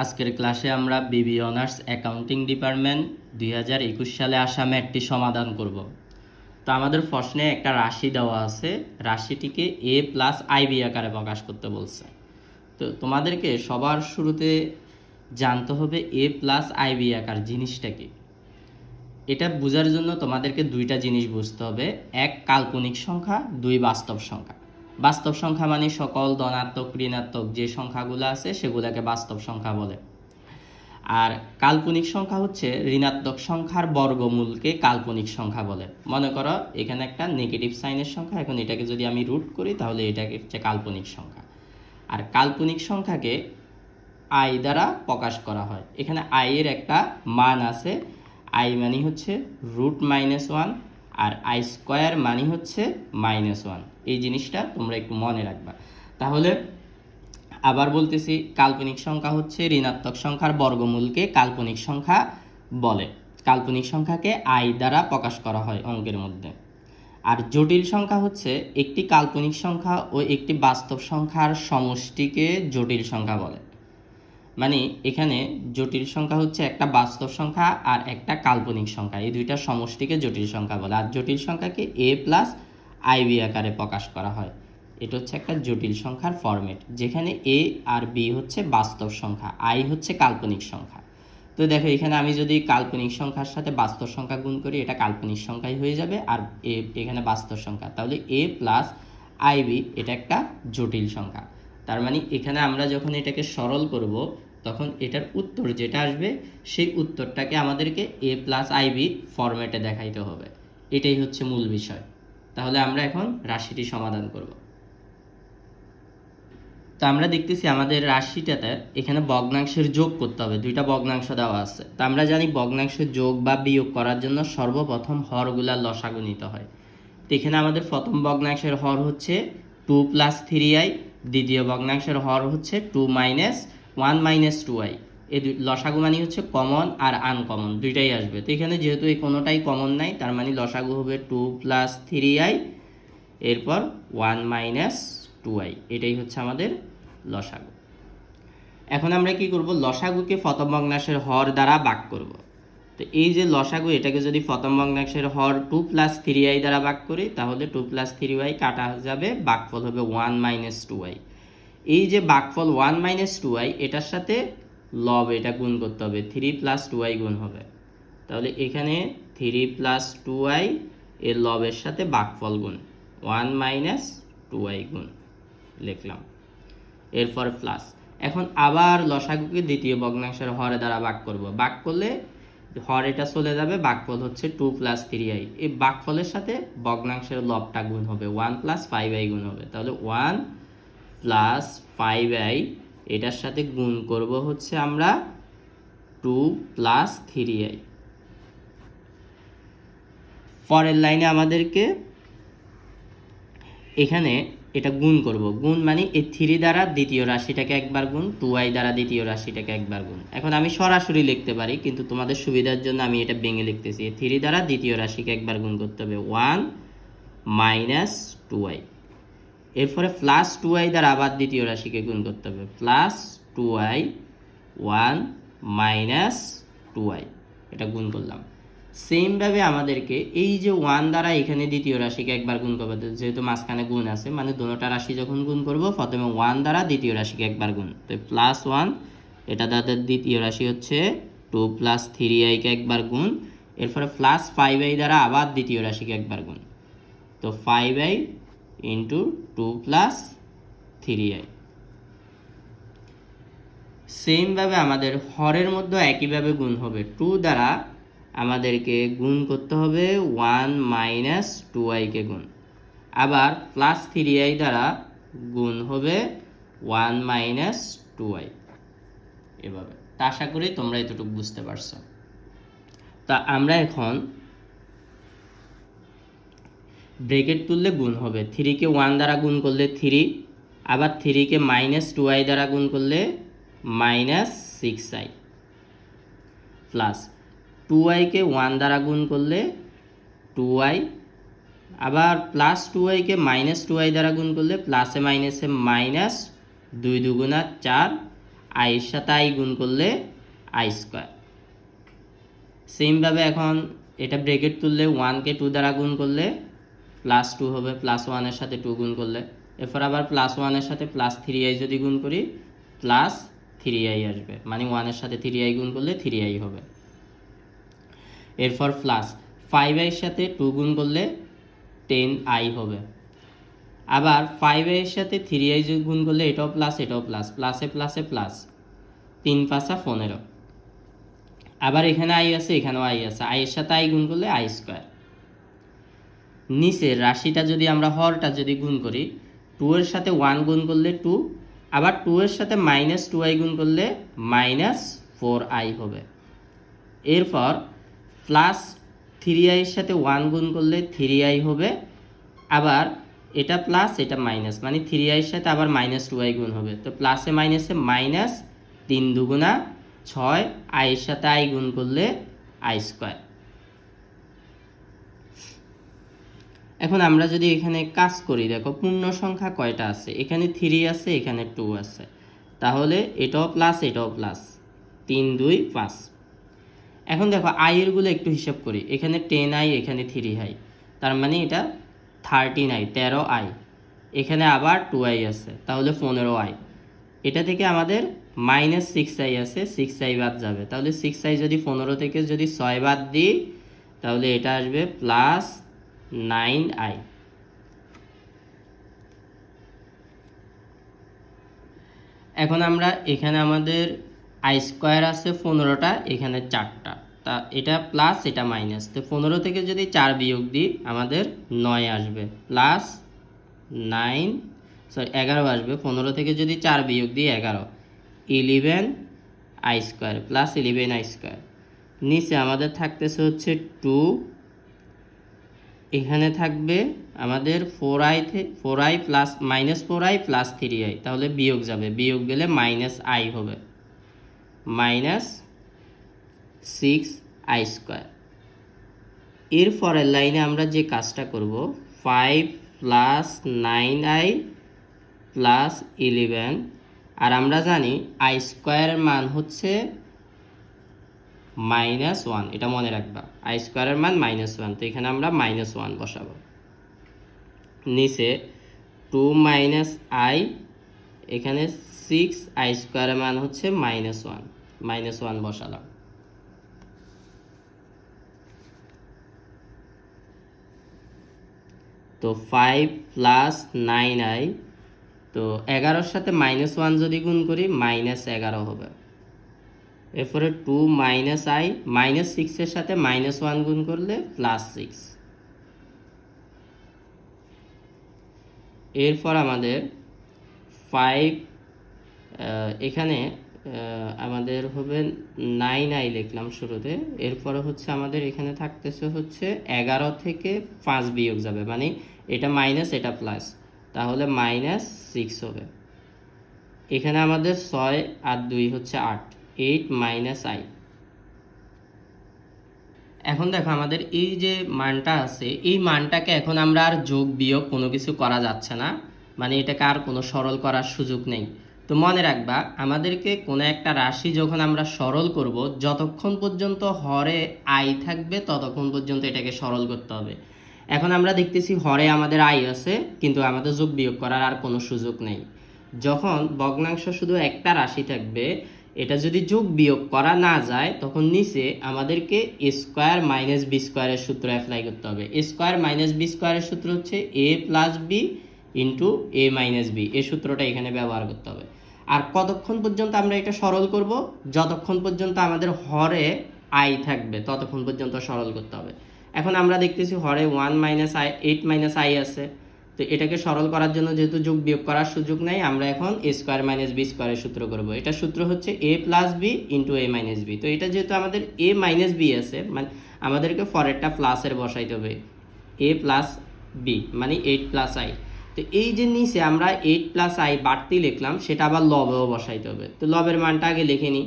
আজকের ক্লাসে আমরা বিবি অনার্স অ্যাকাউন্টিং ডিপার্টমেন্ট দুই হাজার একুশ সালে আসা ম্যাটটি সমাধান করব। তো আমাদের প্রশ্নে একটা রাশি দেওয়া আছে, রাশিটিকে এ প্লাস আইবি আকারে প্রকাশ করতে বলছে। তো তোমাদেরকে সবার শুরুতে জানতে হবে এ প্লাস আইবি আকার জিনিসটা কি। এটা বোঝার জন্য তোমাদেরকে দুইটা জিনিস বুঝতে হবে। এক, কাল্পনিক সংখ্যা, দুই, বাস্তব সংখ্যা। বাস্তব সংখ্যা মানে সকল ধনাত্মক, ঋণাত্মক যে সংখ্যাগুলো আছে সেগুলোকে বাস্তব সংখ্যা বলে। আর কাল্পনিক সংখ্যা হচ্ছে ঋণাত্মক সংখ্যার বর্গমূলকে কাল্পনিক সংখ্যা বলে। মনে করো, এখানে একটা নেগেটিভ সাইনের সংখ্যা, এখন এটাকে যদি আমি রুট করি, তাহলে এটাকে হচ্ছে কাল্পনিক সংখ্যা। আর কাল্পনিক সংখ্যাকে আই দ্বারা প্রকাশ করা হয়। এখানে আই এর একটা মান আছে আই মানে হচ্ছে রুট মাইনাস ওয়ান আর আই স্কোয়ার মানে হচ্ছে মাইনাস ওয়ান এই জিনিসটা তোমরা একটু মনে রাখবা। তাহলে আবার বলতেছি, কাল্পনিক সংখ্যা হচ্ছে ঋণাত্মক সংখ্যার বর্গমূলকে কাল্পনিক সংখ্যা বলে। কাল্পনিক সংখ্যাকে আই দ্বারা প্রকাশ করা হয় অঙ্কের মধ্যে। আর জটিল সংখ্যা হচ্ছে একটি কাল্পনিক সংখ্যা ও একটি বাস্তব সংখ্যার সমষ্টিকে জটিল সংখ্যা বলে। মানে এখানে জটিল সংখ্যা হচ্ছে একটা বাস্তব সংখ্যা আর একটা কাল্পনিক সংখ্যা। এই দুইটা সমষ্টিকে জটিল সংখ্যা বলে। আর জটিল সংখ্যাকে এ প্লাস আইবি আকারে প্রকাশ করা হয়। এটা হচ্ছে একটা জটিল সংখ্যার ফরম্যাট যেখানে এ আর বি হচ্ছে বাস্তব সংখ্যা আই হচ্ছে কাল্পনিক সংখ্যা। তো দেখো, এখানে আমি যদি কাল্পনিক সংখ্যার সাথে বাস্তব সংখ্যা গুণ করি, এটা কাল্পনিক সংখ্যাই হয়ে যাবে। আর এ এখানে বাস্তব সংখ্যা, তাহলে এ প্লাস আইবি এটা একটা জটিল সংখ্যা। তার মানে এখানে আমরা যখন এটাকে সরল করব, তখন এটার উত্তর যেটা আসবে, সেই উত্তরটাকে আমাদেরকে এ প্লাস আইবি ফরম্যাটে দেখাইতে হবে। এটাই হচ্ছে মূল বিষয়। তাহলে আমরা এখন রাশিটি সমাধান করব। তো আমরা দেখতেছি আমাদের রাশিটাতে এখানে ভগ্নাংশের যোগ করতে হবে, দুইটা ভগ্নাংশ দেওয়া আছে। তো আমরা জানি ভগ্নাংশের যোগ বা বিয়োগ করার জন্য সর্বপ্রথম হরগুলা লসাগু হয়। তো এখানে আমাদের প্রথম ভগ্নাংশের হর হচ্ছে টু প্লাস থ্রি আই দ্বিতীয় ভগ্নাংশের হর হচ্ছে two minus one minus two i এই দুই লসাগু মানে হচ্ছে কমন আর আনকমন দুইটাই আসবে। তো এখানে যেহেতু এই কোনোটাই কমন নাই, তার মানে লসাগু হবে টু প্লাস থ্রি আই এরপর ওয়ান মাইনাস টু আই এটাই হচ্ছে আমাদের লসাগু। এখন আমরা কি করব? লসাগুকে প্রথম ভগ্নাংশের হর দ্বারা ভাগ করব। তো এই যে লসাগু, এটাকে যদি প্রথম ভগ্নাংশের হর টু প্লাস থ্রি আই দ্বারা ভাগ করি, তাহলে টু প্লাস থ্রি ওয়াই কাটা যাবে, বাকফল হবে ওয়ান মাইনাস টু আই এই যে বাকফল ওয়ান মাইনাস টু আই এটার সাথে লব এটা গুণ করতে হবে থ্রি প্লাস টু আই গুণ হবে। তাহলে এখানে থ্রি প্লাস টু আই এর লবের সাথে বাকফল গুণ ওয়ান মাইনাস টু আই গুণ লিখলাম। এরপর প্লাস এখন আবার লসাগুকে দ্বিতীয় ভগ্নাংশের হরে দ্বারা ভাগ করব। ভাগ করলে হর এটা চলে যাবে বাকফল হচ্ছে টু প্লাস থ্রি আই এই বাকফলের সাথে ভগ্নাংশের লবটা গুণ হবে ওয়ান প্লাস ফাইভ আই গুণ হবে। তাহলে ওয়ান প্লাস ফাইভ আই এটার সাথে গুণ করব হচ্ছে আমরা টু প্লাস থ্রি আই পরের লাইনে আমাদেরকে এখানে এটা গুণ করব। গুণ মানে এই থ্রি দ্বারা দ্বিতীয় রাশিটাকে একবার গুণ টু আই দ্বারা দ্বিতীয় রাশিটাকে একবার গুণ। এখন আমি সরাসরি লিখতে পারি, কিন্তু তোমাদের সুবিধার জন্য আমি এটা ভেঙে লিখতেছি। এই থ্রি দ্বারা দ্বিতীয় রাশিকে একবার গুণ করতে হবে। ওয়ান মাইনাস টু আই এরপরে প্লাস টু আই দ্বারা আবার দ্বিতীয় রাশিকে গুণ করতে হবে। Plus two i one minus two i এটা গুণ করলাম। সেমভাবে আমাদেরকে এই যে ওয়ান দ্বারা এখানে দ্বিতীয় রাশিকে একবার গুণ করব, যেহেতু মাঝখানে গুণ আছে মানে দুটোটা রাশি যখন গুণ করব, প্রথমে ওয়ান দ্বারা দ্বিতীয় রাশিকে একবার গুণ। তো প্লাস ওয়ান এটা তাদের দ্বিতীয় রাশি হচ্ছে টু প্লাস থ্রি আইকে একবার গুণ, এরপরে প্লাস ফাইভ আই দ্বারা আবার দ্বিতীয় রাশিকে একবার গুণ। তো five i into two plus three i সেমভাবে আমাদের হরের মধ্যে একইভাবে গুণ হবে। টু দ্বারা আমাদেরকে গুণ করতে হবে ওয়ান মাইনাস টু আইকে গুণ। আবার প্লাস থ্রি আই দ্বারা গুণ হবে ওয়ান মাইনাস টু আই এভাবে। তা আশা করি তোমরা এতটুকু বুঝতে পারছ। তা আমরা এখন ব্রেকেট তুললে গুণ হবে। থ্রিকে ওয়ান দ্বারা গুণ করলে থ্রি আবার থ্রিকে মাইনাস টু আই দ্বারা গুণ করলে minus six i plus two আইকে ওয়ান দ্বারা গুণ করলে টু আই আবার প্লাস টু আইকে মাইনাস টু আই দ্বারা গুণ করলে প্লাসে মাইনাসে মাইনাস দুই দুগুণা চার আইয়ের সাথে আই গুণ করলে আই স্কোয়ার সেমভাবে এখন এটা ব্রেকেট তুললে ওয়ানকে টু দ্বারা গুণ করলে প্লাস টু হবে প্লাস ওয়ানের সাথে টু গুণ করলে। এরপর আবার প্লাস ওয়ানের সাথে প্লাস থ্রি আই যদি গুণ করি প্লাস থ্রি আই আসবে। মানে ওয়ানের সাথে থ্রি আই গুণ করলে থ্রি আই হবে। এরপর প্লাস ফাইভ আইয়ের সাথে টু গুণ করলে টেন আই হবে। আবার ফাইভ আইয়ের সাথে থ্রি আই যোগ গুণ করলে এটাও প্লাস এটাও প্লাস প্লাসে প্লাসে প্লাস তিন পাঁচা পনেরো। আবার এখানে আই আছে, এখানেও আই আছে। আইয়ের সাথে আই গুণ করলে আই স্কোয়ার নিচের রাশিটা যদি আমরা হরটা যদি গুণ করি টু এর সাথে ওয়ান গুণ করলে টু আবার টু এর সাথে মাইনাস টু আই গুণ করলে মাইনাস ফোর আই হবে। এরপর প্লাস থ্রি আইয়ের সাথে ওয়ান গুণ করলে থ্রি আই হবে। আবার এটা প্লাস এটা মাইনাস মানে থ্রি আইয়ের সাথে আবার মাইনাস টু আই গুণ হবে। তো প্লাসে মাইনাসে মাইনাস তিন দুগুণা ছয় আইয়ের সাথে আই গুণ করলে আই স্কোয়ার এখন আমরা যদি এখানে কাজ করি, দেখো পূর্ণ সংখ্যা কয়টা আছে? এখানে থ্রি আছে, এখানে টু আছে। তাহলে এটাও প্লাস এটাও প্লাস তিন, দুই, পাঁচ। এখন দেখো আইয়েরগুলো একটু হিসাব করি। এখানে টেন আই এখানে থ্রি আই তার মানে এটা থার্টিন আই তেরো আই এখানে আবার টু আই আছে, তাহলে পনেরো আই এটা থেকে আমাদের মাইনাস সিক্স আই আছে সিক্স আই বাদ যাবে। তাহলে সিক্স আই যদি পনেরো থেকে যদি ছয় বাদ দিই, তাহলে এটা আসবে প্লাস নাইন আই এখন আমরা এখানে আমাদের আই স্কোয়ার আছে পনেরোটা, এখানে চারটা। তা এটা প্লাস এটা মাইনাস তো পনেরো থেকে যদি চার বিয়োগ দিই, আমাদের নয় আসবে। প্লাস নাইন সরি এগারো আসবে। পনেরো থেকে যদি চার বিয়োগ দিই, এগারো। Eleven i square plus eleven i square. নিচে আমাদের থাকতেছে হচ্ছে টু এখানে থাকবে আমাদের four i four i plus minus four i plus three i. তাহলে বিয়োগ যাবে। বিয়োগ গেলে মাইনাস আই হবে। Minus six i square. এর পরের লাইনে আমরা যে কাজটা করব, five plus nine i plus eleven. আর আমরা জানি আই স্কোয়ারের মান হচ্ছে মাইনাস ওয়ান, এটা মনে রাখবা। আই স্কোয়ারের মান মাইনাস ওয়ান, তো এখানে আমরা মাইনাস ওয়ান বসাবো। নিচে টু মাইনাস আই, এখানে সিক্স আই স্কোয়ারের মান হচ্ছে মাইনাস ওয়ান মাইনাস ওয়ান বসালাম। তো ফাইভ প্লাস নাইন আই, তো এগারোর সাথে মাইনাস ওয়ান যদি গুণ করি, মাইনাস এগারো হবে। এরপরে টু মাইনাস আই, মাইনাস সিক্সের সাথে মাইনাস ওয়ান গুণ করলে প্লাস সিক্স। এরপর আমাদের ফাইভ এখানে আমাদের হবে নাইন আই লিখলাম শুরুতে। এরপরে হচ্ছে আমাদের এখানে থাকতেছে হচ্ছে এগারো থেকে পাঁচ বিয়োগ যাবে। মানে এটা মাইনাস এটা প্লাস তাহলে মাইনাস সিক্স হবে। এখানে আমাদের ছয় আর দুই হচ্ছে আট। এইট মাইনাস আই এখন দেখো, আমাদের এই যে মানটা আছে, এই মানটাকে এখন আমরা আর যোগ বিয়োগ কোনো কিছু করা যাচ্ছে না। মানে এটাকে আর কোনো সরল করার সুযোগ নেই। তো মনে রাখবা, আমাদেরকে কোনো একটা রাশি যখন আমরা সরল করব, যতক্ষণ পর্যন্ত হরে আই থাকবে, ততক্ষণ পর্যন্ত এটাকে সরল করতে হবে। এখন আমরা দেখতেছি হরে আমাদের আই আছে, কিন্তু আমাদের যোগ বিয়োগ করার আর কোনো সুযোগ নেই। যখন ভগ্নাংশ শুধু একটা রাশি থাকবে, এটা যদি যোগ বিয়োগ করা না যায়, তখন নিচে আমাদেরকে স্কোয়ার মাইনাস বি স্কোয়ারের সূত্র অ্যাপ্লাই করতে হবে। স্কোয়ার মাইনাস বি স্কোয়ারের সূত্র হচ্ছে A plus B into A minus B. এই সূত্রটা এখানে ব্যবহার করতে হবে। আর কতক্ষণ পর্যন্ত আমরা এটা সরল করব? যতক্ষণ পর্যন্ত আমাদের হরে আই থাকবে, ততক্ষণ পর্যন্ত সরল করতে হবে। এখন আমরা দেখতেছি হরে one minus i, eight minus i আছে। তো এটাকে সরল করার জন্য যেহেতু যোগ বিয়োগ করার সুযোগ নেই, আমরা এখন এ স্কোয়ার মাইনাস বি স্কোয়ারের সূত্র করব। এটা সূত্র হচ্ছে A plus B into A minus B. তো এটা যেহেতু আমাদের এ মাইনাস বি আছে মানে আমাদেরকে ফরেরটা প্লাসের বসাইতে হবে। এ প্লাস বি মানে এইট প্লাস আই। তো এই যে নিচে আমরা এইট প্লাস আই বাড়তি লিখলাম, সেটা আবার লবেও বসাইতে হবে। তো লবের মানটা আগে লিখে নিই।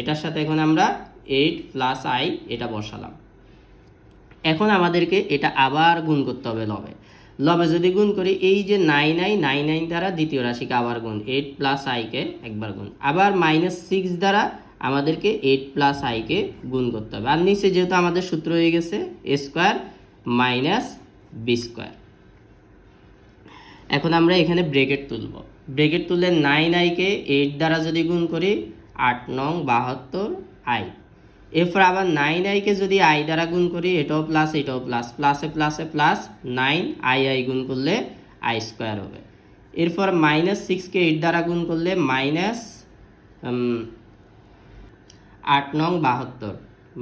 এটার সাথে এখন আমরা এইট প্লাস আই এটা বসালাম। এখন আমাদেরকে এটা আবার গুণ করতে হবে লবে লবে যদি গুণ করি, এই যে নাইন আই নাইন আই দ্বারা দ্বিতীয় রাশিকে আবার গুণ এইট প্লাস আইকে একবার গুণ। আবার মাইনাস সিক্স দ্বারা আমাদেরকে এইট প্লাস আইকে গুণ করতে হবে। আর নিচে যেহেতু আমাদের সূত্র হয়ে গেছে A square minus B square এখন আমরা এখানে ব্রেকেট তুলব। ব্রেকেট তুললে নাইন আইকে এইট দ্বারা যদি গুণ করি, আট নং বাহাত্তর আই এরপর আবার নাইন আইকে যদি আই দ্বারা গুণ করি, এটাও প্লাস এটাও প্লাস প্লাসে প্লাসে প্লাস নাইন আই আই গুণ করলে আই স্কোয়ার হবে। এরপর মাইনাস সিক্সকে এইট দ্বারা গুণ করলে মাইনাস আট নং বাহাত্তর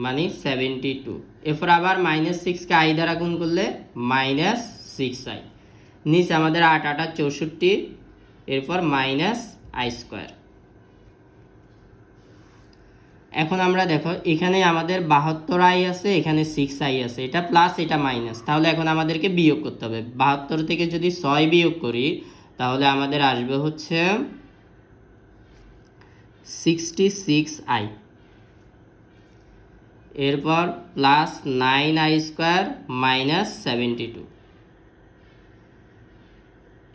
মানে সেভেন্টি টু এরপর আবার মাইনাস সিক্সকে আই দ্বারা গুণ করলে মাইনাস সিক্স আই নিচে আমাদের আট, আটা চৌষট্টি, এরপর মাইনাস আই স্কোয়ার। এখন আমরা দেখো, এখানে আমাদের বাহাত্তর আই আছে, এখানে সিক্স আই আছে, এটা প্লাস এটা মাইনাস তাহলে এখন আমাদেরকে বিয়োগ করতে হবে। বাহাত্তর থেকে যদি ছয় বিয়োগ করি, তাহলে আমাদের আসবে হচ্ছে সিক্সটি সিক্স আই এরপর plus nine i square minus seventy two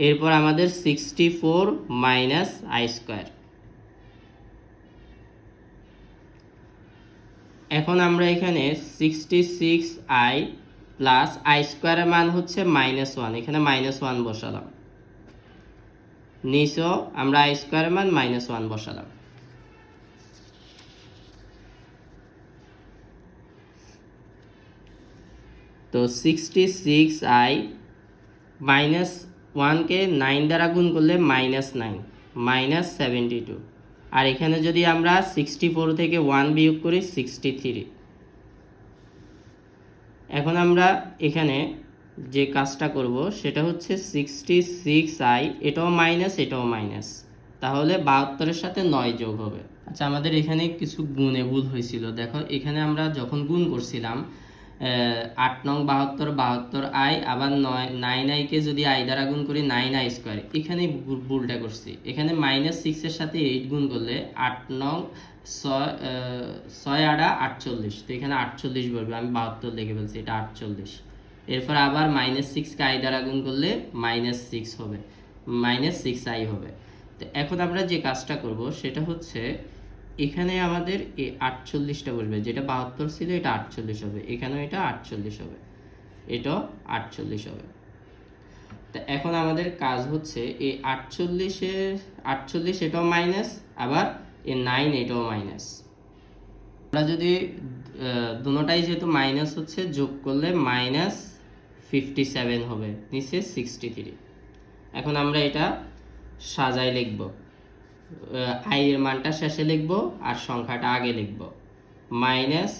এরপর আমাদের sixty four minus i square এখন আমরা এখানে sixty six i plus i স্কোয়ারের মান হচ্ছে মাইনাস ওয়ান এখানে মাইনাস ওয়ান বসালাম। নিচেও আমরা আই স্কোয়ারের মান মাইনাস ওয়ান বসালাম। তো সিক্সটি সিক্স আই মাইনাস ওয়ানকে নাইন দ্বারা গুণ করলে minus nine, minus seventy two. আর এখানে যদি আমরা সিক্সটি ফোর থেকে ওয়ান বিয়োগ করি, সিক্সটি থ্রি। এখন আমরা এখানে যে কাজটা করব, সেটা হচ্ছে সিক্সটি সিক্স আই, এটাও মাইনাস এটাও মাইনাস। তাহলে বাহাত্তরের সাথে নয় যোগ হবে। আচ্ছা আমাদের এখানে কিছু গুণে ভুল হয়েছিল। দেখো, এখানে আমরা যখন গুণ করছিলাম আট নং বাহাত্তর বাহাত্তর আই, আবার নয়, নাইন আইকে যদি আই দ্বারা গুণ করি নাইন আই স্কোয়ার। এখানে ভুল- ভুলটা করছি। এখানে মাইনাস সিক্সের সাথে এইট গুণ করলে আট নং ছয় ছয় আড়া আটচল্লিশ। তো এখানে আটচল্লিশ বলবে, আমি বাহাত্তর লিখে ফেলছি, এটা আটচল্লিশ। এরপর আবার মাইনাস সিক্সকে আই দ্বারা গুণ করলে মাইনাস সিক্স হবে। মাইনাস সিক্স আই হবে। তো এখন আমরা যে কাজটা করব, সেটা হচ্ছে এখানে আমাদের এই আটচল্লিশটা বসবে যেটা বাহাত্তর ছিল এটা আটচল্লিশ হবে এখানেও এটা আটচল্লিশ হবে এটাও আটচল্লিশ হবে। তা এখন আমাদের কাজ হচ্ছে এই আটচল্লিশের আটচল্লিশ এটাও মাইনাস আবার এ নাইন এটাও মাইনাস। আমরা যদি আহ, দুটোটাই যেহেতু মাইনাস হচ্ছে যোগ করলে মাইনাস ফিফটি সেভেন হবে নিচে সিক্সটি থ্রি। এখন আমরা এটা সাজায় লিখব। আই এর মানটা শেষে লিখব আর সংখ্যাটা আগে লিখব। Minus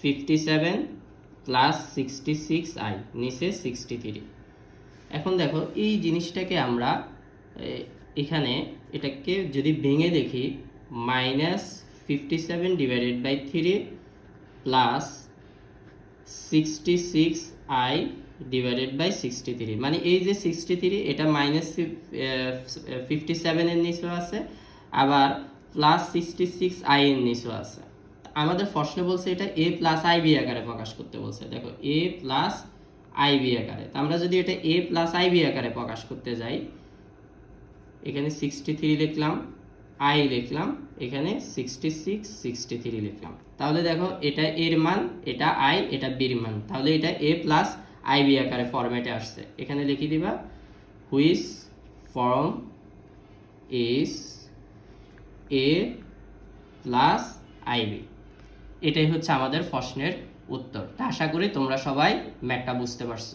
fifty seven plus sixty six i নিচে সিক্সটি থ্রি এখন দেখো, এই জিনিসটাকে আমরা এখানে এটাকে যদি ভেঙে দেখি, minus fifty seven divided by three plus sixty six i divided by sixty three মানে এই যে সিক্সটি থ্রি এটা মাইনাস ফিফটি সেভেনের নিচেও আছে, আবার প্লাস সিক্সটি সিক্স আই এর নিচেও আছে। আমাদের প্রশ্নে বলছে এটা এ প্লাস আই বি আকারে প্রকাশ করতে বলছে। দেখো এ প্লাস আই বি আকারে। তো আমরা যদি এটা এ প্লাস আই বি আকারে প্রকাশ করতে যাই, এখানে সিক্সটি থ্রি লিখলাম আই লিখলাম, এখানে সিক্সটি সিক্স সিক্সটি থ্রি লিখলাম। তাহলে দেখো, এটা এর মান, এটা আই এটা বির মান। তাহলে এটা এ প্লাস আই বি আকারে ফরম্যাটে আসছে। এখানে লিখে দিবা which form is A plus i B. এটাই হচ্ছে আমাদের প্রশ্নের উত্তর। আশা করি তোমরা সবাই ম্যাটটা বুঝতে পারছ।